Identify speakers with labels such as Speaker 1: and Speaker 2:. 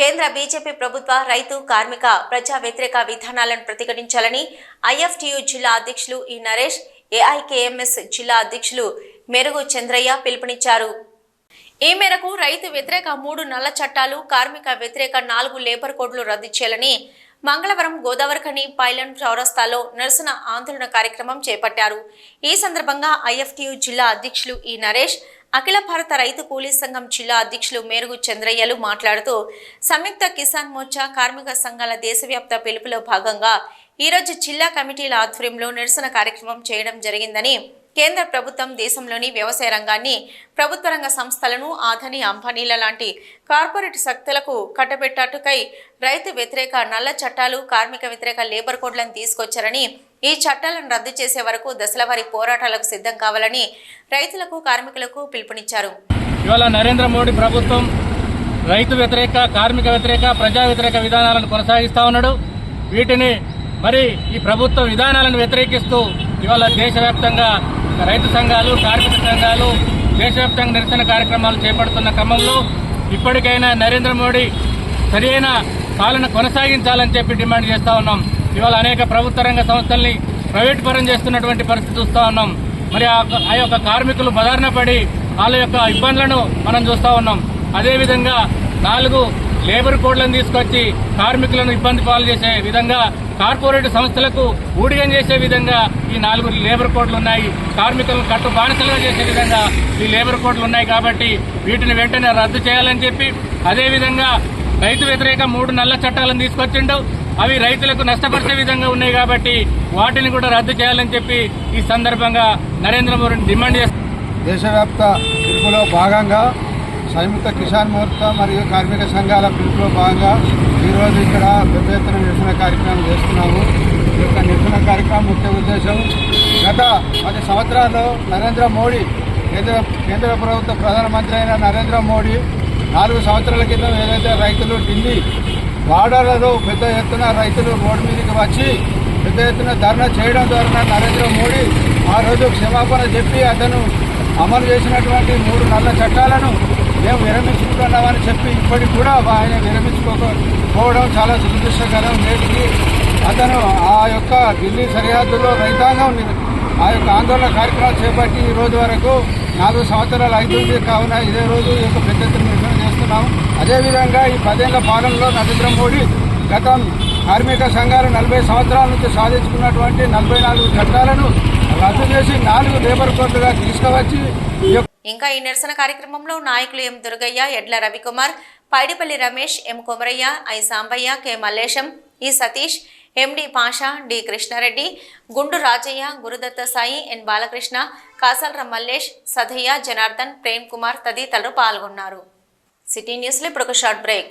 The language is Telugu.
Speaker 1: కేంద్ర బీజేపీ ప్రభుత్వ రైతు కార్మిక ప్రజా వ్యతిరేక విధానాలను ప్రతిఘటించాలని ఐఎఫ్టియు జిల్లా అధ్యక్షులు ఈ నరేష్ ఏఐకేఎంఎస్ జిల్లా అధ్యక్షులు మెరుగు చంద్రయ్య పిలుపునిచ్చారు. ఈ మేరకు రైతు వ్యతిరేక మూడు నల్ల చట్టాలు కార్మిక వ్యతిరేక నాలుగు లేబర్ కోడ్లు రద్దు చేయాలని మంగళవారం గోదావరిఖని పైలన్ చౌరస్తాలో నిరసన ఆందోళన కార్యక్రమం చేపట్టారు. ఈ సందర్భంగా ఐఎఫ్టియు జిల్లా అధ్యక్షులు ఈ నరేష్ అఖిల భారత రైతు కూలీ సంఘం జిల్లా అధ్యక్షులు మేరుగు చంద్రయ్యలు మాట్లాడుతూ సంయుక్త కిసాన్ మోర్చా కార్మిక సంఘాల దేశవ్యాప్త పిలుపులో భాగంగా ఈరోజు జిల్లా కమిటీల ఆధ్వర్యంలో నిరసన కార్యక్రమం చేయడం జరిగిందని కేంద్ర ప్రభుత్వం దేశంలోని వ్యవసాయ రంగాన్ని ప్రభుత్వ రంగ సంస్థలను ఆధని అంబానీల లాంటి కార్పొరేట్ శక్తులకు కట్టబెట్టటుకై రైతు వ్యతిరేక నల్ల చట్టాలు కార్మిక వ్యతిరేక లేబర్ కోడ్లను తీసుకొచ్చారని ఈ చట్టాలను రద్దు చేసే వరకు దశలవారీ పోరాటాలకు సిద్ధం కావాలని రైతులకు కార్మికులకు పిలుపునిచ్చారు.
Speaker 2: ఇవాళ నరేంద్ర మోడీ ప్రభుత్వం రైతు వ్యతిరేక కార్మిక వ్యతిరేక ప్రజా వ్యతిరేక విధానాలను కొనసాగిస్తూ ఉన్నాడు. వీటిని మరి ఈ ప్రభుత్వ విధానాలను వ్యతిరేకిస్తూ ఇవాళ దేశవ్యాప్తంగా రైతు సంఘాలు కార్మిక సంఘాలు దేశవ్యాప్తంగా నిరసన కార్యక్రమాలు చేపడుతున్న క్రమంలో ఇప్పటికైనా నరేంద్ర మోడీ సరైన పాలన కొనసాగించాలని చెప్పి డిమాండ్ చేస్తూ ఉన్నాం. ఇవాళ అనేక ప్రభుత్వ రంగ సంస్థల్ని ప్రైవేట్ పరం చేస్తున్నటువంటి పరిస్థితి చూస్తూ ఉన్నాం. మరి ఆ ఆ యొక్క కార్మికులు బదారణ పడి వాళ్ళ యొక్క ఇబ్బందులను మనం చూస్తూ ఉన్నాం. అదేవిధంగా నాలుగు లేబర్ కోడ్లను తీసుకొచ్చి కార్మికులను ఇబ్బంది పాలు చేసే విధంగా కార్పొరేట్ సంస్థలకు ఊడిగం చేసే విధంగా ఈ నాలుగు లేబర్ కోడ్లు ఉన్నాయి. కార్మికులను కట్టు బానిసలుగా చేసే విధంగా ఈ లేబర్ కోడ్లు ఉన్నాయి కాబట్టి వీటిని వెంటనే రద్దు చేయాలని చెప్పి అదేవిధంగా రైతు వ్యతిరేక మూడు నల్ల చట్టాలను తీసుకొచ్చిండు. అవి రైతులకు నష్టపరిచే విధంగా ఉన్నాయి కాబట్టి వాటిని కూడా రద్దు చేయాలని చెప్పి ఈ సందర్భంగా నరేంద్ర మోడీని డిమాండ్ చేస్తారు
Speaker 3: దేశవ్యాప్త పిలుపులో భాగంగా సంయుక్త కిసాన్ మోర్చా మరియు కార్మిక సంఘాల పిలుపులో భాగంగా ఈరోజు ఇక్కడ పెద్ద ఎత్తున నిరసన కార్యక్రమం చేస్తున్నాము. ఈ యొక్క నిరసన కార్యక్రమం ముఖ్య ఉద్దేశం గత పది సంవత్సరాల్లో నరేంద్ర మోడీ కేంద్ర కేంద్ర ప్రభుత్వ ప్రధానమంత్రి అయిన నరేంద్ర మోడీ నాలుగు సంవత్సరాల క్రితం ఏదైతే రైతులు ఢిల్లీ బార్డర్లలో పెద్ద ఎత్తున రైతులు రోడ్డు మీదకి వచ్చి పెద్ద ఎత్తున ధర్నా చేయడం ద్వారా నరేంద్ర మోడీ ఆ రోజు క్షమాపణ చెప్పి అతను అమలు చేసినటువంటి మూడు నల్ల చట్టాలను మేము విరమించుకుంటున్నామని చెప్పి ఇప్పటికి కూడా ఆయన విరమించుకోకపోవడం చాలా దురదృష్టకరం. నేటికి అతను ఆ యొక్క ఢిల్లీ సరిహద్దులో రైతాంగం ఆ యొక్క ఆందోళన కార్యక్రమం చేపట్టి ఈ రోజు వరకు నాలుగు సంవత్సరాలు అవుతుంది కావున ఇదే రోజు ఈ యొక్క పెద్ద ఎత్తున నిరసన చేస్తున్నాము. అదేవిధంగా ఈ పదేళ్ళ పాలనలో నరేంద్ర మోడీ గత కార్మిక సంఘాలు నలభై సంవత్సరాల నుంచి సాధించుకున్నటువంటి నలభై నాలుగు చట్టాలను రద్దు చేసి నాలుగు లేబర్ కోర్టుగా తీసుకువచ్చి
Speaker 1: ఇంకా ఈ నిరసన కార్యక్రమంలో నాయకులు M Durgaiah Edla Ravikumar Paidipalli Ramesh M Komaraiah I Sambaiah K Mallesham E Satish MD Pasha D Krishnareddy Gundu Rajaiah Gurudatta Sai ఎన్ బాలకృష్ణ కాసాల్ర మల్లేష్ సధయ్య జనార్దన్ ప్రేమ్ కుమార్ తదితరులు పాల్గొన్నారు. సిటీ న్యూస్లో ఇప్పుడు ఒక షార్ట్ బ్రేక్.